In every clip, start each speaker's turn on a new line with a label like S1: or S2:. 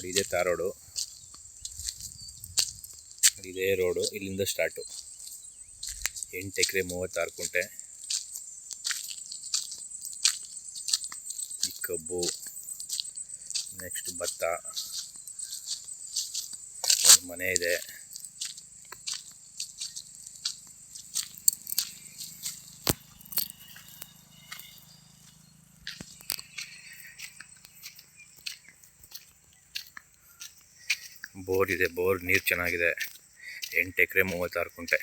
S1: ನೋಡಿ, ಇದೇ tar road. ಇದೇ ರೋಡು, ಇಲ್ಲಿಂದ ಸ್ಟಾರ್ಟು. ಎಂಟು ಎಕರೆ ಮೂವತ್ತಾರು ಕುಂಟೆ. ಈ ಕಬ್ಬು, ನೆಕ್ಸ್ಟ್ ಭತ್ತ. ಒಂದು ಮನೆ ಇದೆ. ಬೋರ್ ಇದೆ ಬೋರ್ ನೀರು ಚೆನ್ನಾಗಿದೆ. ಎಂಟು ಎಕರೆ ಮೂವತ್ತಾರು ಕುಂಟೆ.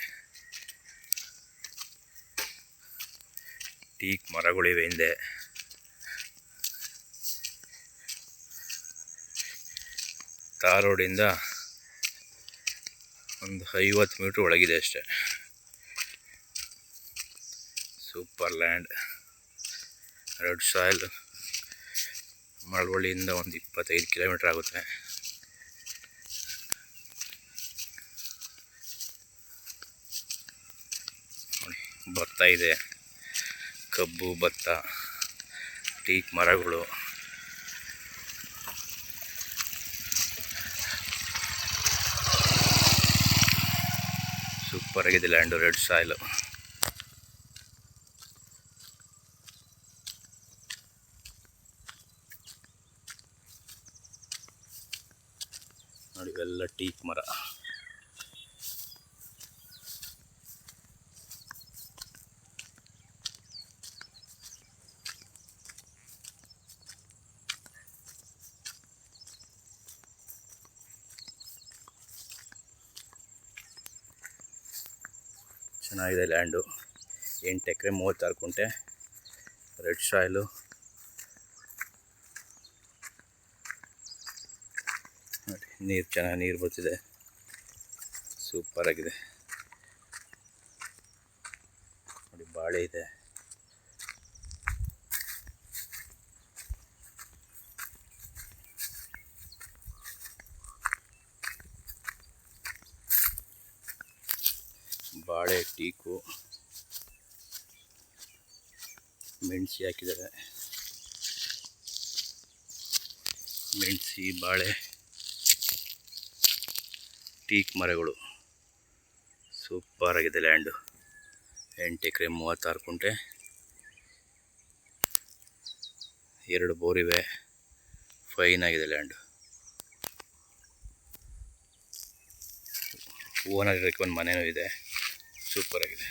S1: ಟೀಕ್ ಮರಗಳಿವೆ ಹಿಂದೆ. ತಾರ್ ರೋಡಿಂದ ಒಂದು ಐವತ್ತು ಮೀಟ್ರ್ ಒಳಗಿದೆ ಅಷ್ಟೆ. Super land. ರೆಡ್ ಸಾಯಿಲ್ ಮಳವಳ್ಳಿಯಿಂದ ಒಂದು ಇಪ್ಪತ್ತೈದು ಕಿಲೋಮೀಟ್ರ್ ಆಗುತ್ತೆ. ಭತ್ತ ಇದೆ. ಕಬ್ಬು, ಭತ್ತ, ಟೀಕ್ ಮರಗಳು. ಸೂಪರ್ ಆಗಿದೆ ಲ್ಯಾಂಡು ರೆಡ್ ಸಾಯಿಲು ನೋಡಿ, ಇವೆಲ್ಲ ಟೀಕ್ ಮರ. ಚೆನ್ನಾಗಿದೆ ಲ್ಯಾಂಡು. ಎಂಟು ಎಕರೆ, ಮೂವತ್ತಾರು ಕುಂಟೆ, ರೆಡ್ ಸಾಯಿಲು. ನೀರು ಚೆನ್ನಾಗಿ ನೀರು ಬರ್ತಿದೆ. ಸೂಪರಾಗಿದೆ ನೋಡಿ, ಬಾಳೆ ಇದೆ. ಬಾಳೆ ಟೀಕು, ಮೆಣಸಿ ಹಾಕಿದ್ದಾರೆ. ಮೆಣಸಿ, ಬಾಳೆ, ಟೀಕ್ ಮರಗಳು. ಸೂಪರ್ ಆಗಿದೆ ಲ್ಯಾಂಡು. ಎಂಟು ಎಕರೆ ಮೂವತ್ತಾರು ಕುಂಟೆ. ಎರಡು ಬೋರಿವೆ. ಫೈನ್ ಆಗಿದೆ ಲ್ಯಾಂಡು. ಓನರ್ ಇರೋಕ್ಕೆ ಒಂದು ಮನೆಯೂ ಇದೆ. ಸೂಪರ್ ಆಗಿದೆ